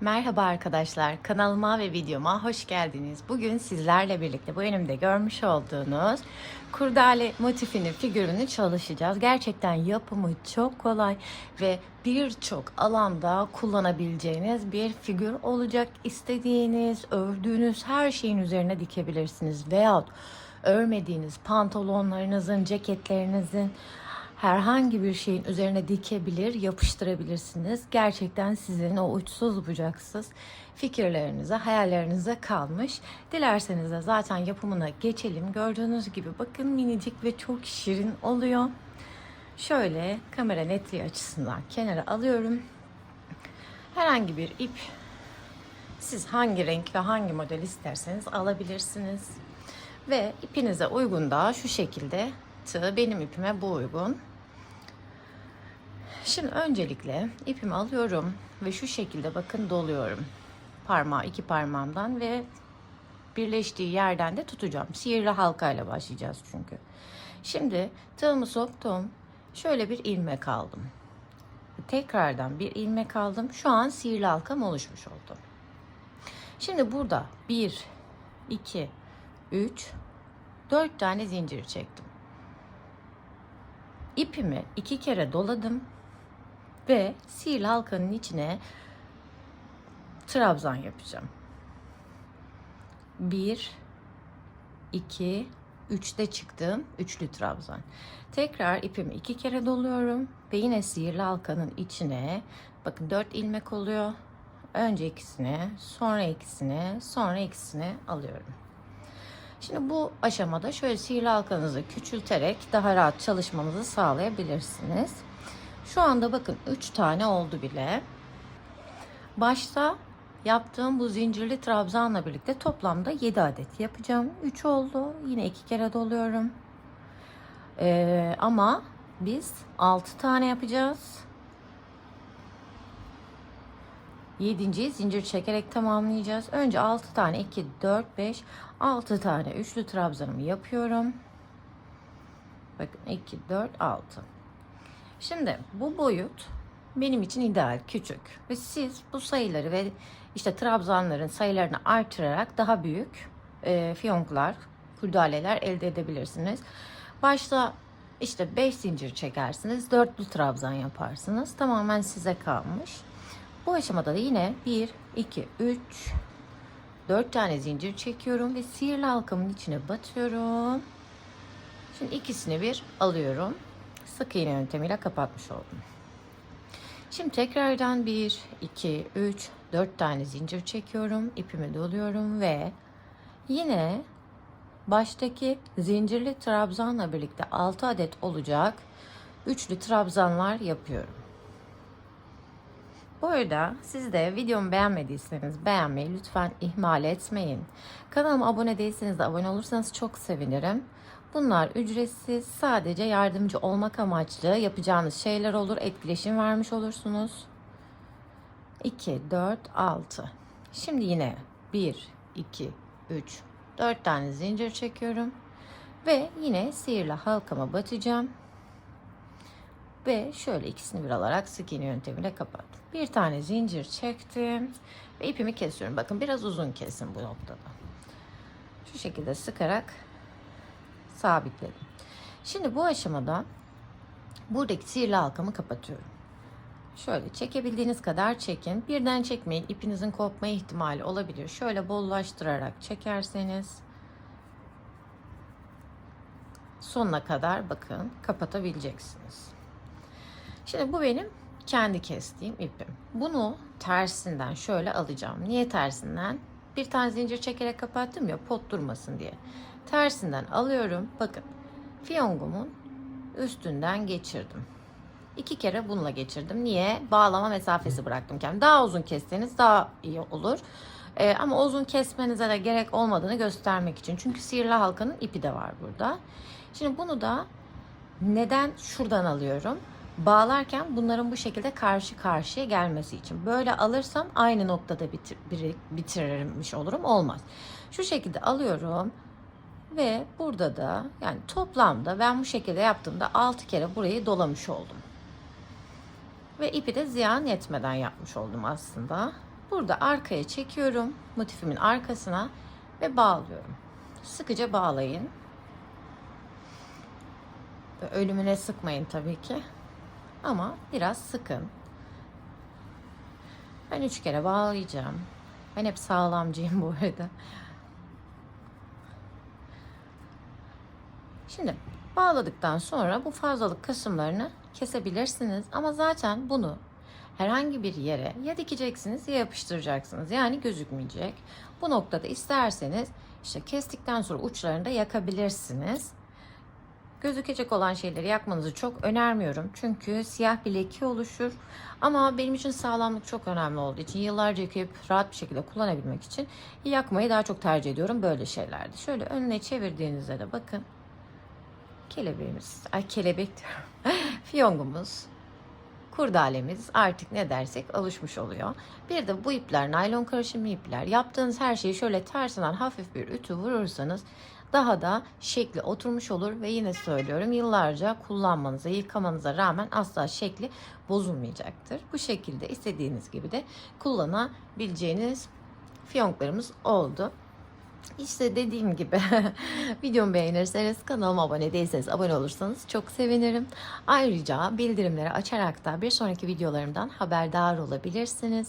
Merhaba arkadaşlar, kanalıma ve videoma hoş geldiniz. Bugün sizlerle birlikte bu önümde görmüş olduğunuz kurdale motifini, figürünü çalışacağız. Gerçekten yapımı çok kolay ve birçok alanda kullanabileceğiniz bir figür olacak. İstediğiniz, ördüğünüz her şeyin üzerine dikebilirsiniz. Veyahut örmediğiniz pantolonlarınızın, ceketlerinizin, herhangi bir şeyin üzerine dikebilir, yapıştırabilirsiniz. Gerçekten sizin o uçsuz bucaksız fikirlerinize, hayallerinize kalmış. Dilerseniz de zaten yapımına geçelim. Gördüğünüz gibi bakın minicik ve çok şirin oluyor. Şöyle kamera netliği açısından kenara alıyorum. Herhangi bir ip siz hangi renk ve hangi model isterseniz alabilirsiniz. Ve ipinize uygun da şu şekilde tığ benim ipime bu uygun. Şimdi öncelikle ipimi alıyorum ve şu şekilde bakın doluyorum. Parmağı iki parmağımdan ve birleştiği yerden de tutacağım. Sihirli halkayla başlayacağız çünkü. Şimdi tığımı soktum. Şöyle bir ilmek aldım. Tekrardan bir ilmek aldım. Şu an sihirli halkam oluşmuş oldu. Şimdi burada 1, 2, 3, 4 tane zincir çektim. İpimi iki kere doladım ve sihirli halkanın içine trabzan yapacağım. 1 2 3'te çıktım. Üçlü trabzan. Tekrar ipimi iki kere doluyorum ve yine sihirli halkanın içine bakın 4 ilmek oluyor. Önce ikisini, sonra ikisini, sonra ikisini alıyorum. Şimdi bu aşamada şöyle sihirli halkanızı küçülterek daha rahat çalışmanızı sağlayabilirsiniz. Şu anda bakın 3 tane oldu bile. Başta yaptığım bu zincirli trabzanla birlikte toplamda 7 adet yapacağım. 3 oldu. Yine 2 kere doluyorum. Ee, ama biz 6 tane yapacağız. 7. zincir çekerek tamamlayacağız. Önce 6 tane 2 4 5 6 tane üçlü trabzanımı yapıyorum. Bakın 2 4 6. Şimdi bu boyut benim için ideal küçük ve siz bu sayıları ve işte trabzanların sayılarını artırarak daha büyük e, fiyonklar, kurdaleler elde edebilirsiniz. Başta işte 5 zincir çekersiniz, dörtlü trabzan yaparsınız. Tamamen size kalmış. Bu aşamada da yine 1, 2, 3, 4 tane zincir çekiyorum ve sihirli halkamın içine batıyorum. Şimdi ikisini bir alıyorum. Sık iğne yöntemiyle kapatmış oldum. Şimdi tekrardan 1, 2, 3, 4 tane zincir çekiyorum. ipimi doluyorum ve yine baştaki zincirli trabzanla birlikte 6 adet olacak üçlü trabzanlar yapıyorum. Bu arada siz de videomu beğenmediyseniz beğenmeyi lütfen ihmal etmeyin. Kanalıma abone değilseniz de abone olursanız çok sevinirim. Bunlar ücretsiz, sadece yardımcı olmak amaçlı yapacağınız şeyler olur. Etkileşim vermiş olursunuz. 2, 4, 6. Şimdi yine 1, 2, 3, 4 tane zincir çekiyorum. Ve yine sihirli halkama batacağım. Ve şöyle ikisini bir alarak sık iğne yöntemiyle kapattım. Bir tane zincir çektim ve ipimi kesiyorum. Bakın biraz uzun kesin bu noktada. Şu şekilde sıkarak sabitledim. Şimdi bu aşamada buradaki sihirli halkamı kapatıyorum. Şöyle çekebildiğiniz kadar çekin. Birden çekmeyin. İpinizin kopma ihtimali olabilir. Şöyle bollaştırarak çekerseniz sonuna kadar bakın kapatabileceksiniz. Şimdi bu benim kendi kestiğim ipim. Bunu tersinden şöyle alacağım. Niye tersinden? Bir tane zincir çekerek kapattım ya pot durmasın diye. Tersinden alıyorum. Bakın fiyongumun üstünden geçirdim. İki kere bununla geçirdim. Niye? Bağlama mesafesi bıraktım kendime. Daha uzun kesseniz daha iyi olur. Ee, ama uzun kesmenize de gerek olmadığını göstermek için. Çünkü sihirli halkanın ipi de var burada. Şimdi bunu da neden şuradan alıyorum? Bağlarken bunların bu şekilde karşı karşıya gelmesi için. Böyle alırsam aynı noktada bitir, bitirirmiş olurum. Olmaz. Şu şekilde alıyorum. Ve burada da yani toplamda ben bu şekilde yaptığımda 6 kere burayı dolamış oldum. Ve ipi de ziyan etmeden yapmış oldum aslında. Burada arkaya çekiyorum motifimin arkasına ve bağlıyorum. Sıkıca bağlayın. Ölümüne sıkmayın tabii ki. Ama biraz sıkın. Ben üç kere bağlayacağım. Ben hep sağlamcıyım bu arada. Şimdi bağladıktan sonra bu fazlalık kısımlarını kesebilirsiniz. Ama zaten bunu herhangi bir yere ya dikeceksiniz ya yapıştıracaksınız. Yani gözükmeyecek. Bu noktada isterseniz işte kestikten sonra uçlarını da yakabilirsiniz. Gözükecek olan şeyleri yakmanızı çok önermiyorum. Çünkü siyah bir leke oluşur. Ama benim için sağlamlık çok önemli olduğu için yıllarca yıkayıp rahat bir şekilde kullanabilmek için yakmayı daha çok tercih ediyorum böyle şeylerde. Şöyle önüne çevirdiğinizde de bakın kelebeğimiz, ay kelebek diyorum, fiyongumuz, kurdalemiz artık ne dersek alışmış oluyor. Bir de bu ipler naylon karışımı ipler. Yaptığınız her şeyi şöyle tersinden hafif bir ütü vurursanız daha da şekli oturmuş olur ve yine söylüyorum yıllarca kullanmanıza, yıkamanıza rağmen asla şekli bozulmayacaktır. Bu şekilde istediğiniz gibi de kullanabileceğiniz fiyonklarımız oldu. İşte dediğim gibi videomu beğenirseniz kanalıma abone değilseniz abone olursanız çok sevinirim. Ayrıca bildirimleri açarak da bir sonraki videolarımdan haberdar olabilirsiniz.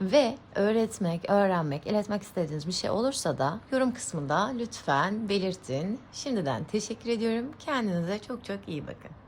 Ve öğretmek, öğrenmek, iletmek istediğiniz bir şey olursa da yorum kısmında lütfen belirtin. Şimdiden teşekkür ediyorum. Kendinize çok çok iyi bakın.